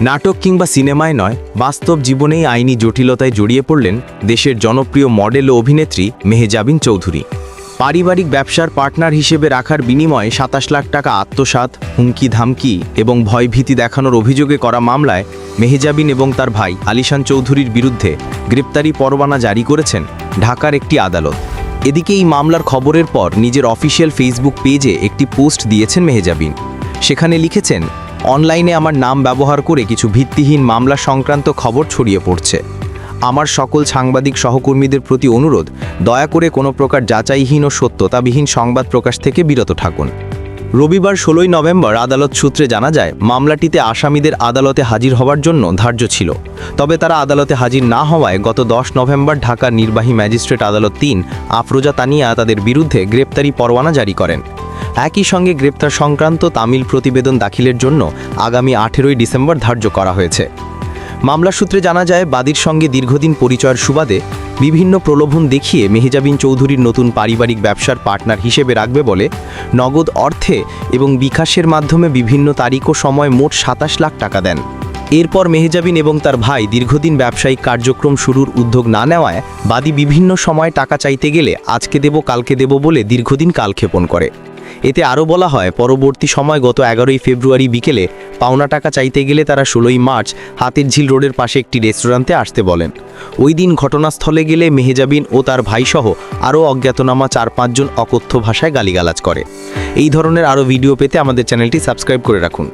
নাটক কিংবা সিনেমায় নয়, বাস্তব জীবনেই আইনি জটিলতায় জড়িয়ে পড়লেন দেশের জনপ্রিয় মডেল ও অভিনেত্রী মেহেজাবিন চৌধুরী। পারিবারিক ব্যবসার পার্টনার হিসেবে রাখার বিনিময়ে সাতাশ লাখ টাকা আত্মসাৎ হুমকি ধামকি এবং ভয়ভীতি দেখানোর অভিযোগে করা মামলায় মেহেজাবিন এবং তার ভাই আলিশান চৌধুরীর বিরুদ্ধে গ্রেপ্তারি পরোয়ানা জারি করেছেন ঢাকার একটি আদালত। এদিকে এই মামলার খবরের পর নিজের অফিসিয়াল ফেসবুক পেজে একটি পোস্ট দিয়েছেন মেহেজাবিন। সেখানে লিখেছেন, অনলাইনে আমার নাম ব্যবহার করে কিছু ভিত্তিহীন মামলা সংক্রান্ত খবর ছড়িয়ে পড়ছে। আমার সকল সাংবাদিক সহকর্মীদের প্রতি অনুরোধ, দয়া করে কোনো প্রকার যাচাইহীন ও সত্যতাবিহীন সংবাদ প্রকাশ থেকে বিরত থাকুন। রবিবার ষোলোই নভেম্বর আদালত সূত্রে জানা যায়, মামলাটিতে আসামিদের আদালতে হাজির হওয়ার জন্য ধার্য ছিল। তবে তারা আদালতে হাজির না হওয়ায় গত দশ নভেম্বর ঢাকার নির্বাহী ম্যাজিস্ট্রেট আদালত তিন, আফরোজা তানিয়া তাদের বিরুদ্ধে গ্রেপ্তারি পরোয়ানা জারি করেন। একই সঙ্গে গ্রেপ্তার সংক্রান্ত তামিল প্রতিবেদন দাখিলের জন্য আগামী আঠেরোই ডিসেম্বর ধার্য করা হয়েছে। মামলা সূত্রে জানা যায়, বাদীর সঙ্গে দীর্ঘদিন পরিচয়ের সুবাদে বিভিন্ন প্রলোভন দেখিয়ে মেহেজাবিন চৌধুরীর নতুন পারিবারিক ব্যবসার পার্টনার হিসেবে রাখবে বলে নগদ অর্থে এবং বিকাশের মাধ্যমে বিভিন্ন তারিখ ও সময় মোট সাতাশ লাখ টাকা দেন। এরপর মেহেজাবিন এবং তার ভাই দীর্ঘদিন ব্যবসায়িক কার্যক্রম শুরুর উদ্যোগ না নেওয়ায় বাদী বিভিন্ন সময় টাকা চাইতে গেলে আজকে দেব, কালকে দেব বলে দীর্ঘদিন কালক্ষেপণ করে। এতে আরও বলা হয়, পরবর্তী সময় গত এগারোই ফেব্রুয়ারি বিকেলে পাওনা টাকা চাইতে গেলে তারা ষোলোই মার্চ হাতের ঝিল রোডের পাশে একটি রেস্টুরেন্টে আসতে বলেন। ওই দিন ঘটনাস্থলে গেলে মেহেজাবিন ও তার ভাইসহ আরও অজ্ঞাতনামা চার পাঁচজন অকথ্য ভাষায় গালিগালাজ করে। এই ধরনের আরও ভিডিও পেতে আমাদের চ্যানেলটি সাবস্ক্রাইব করে রাখুন।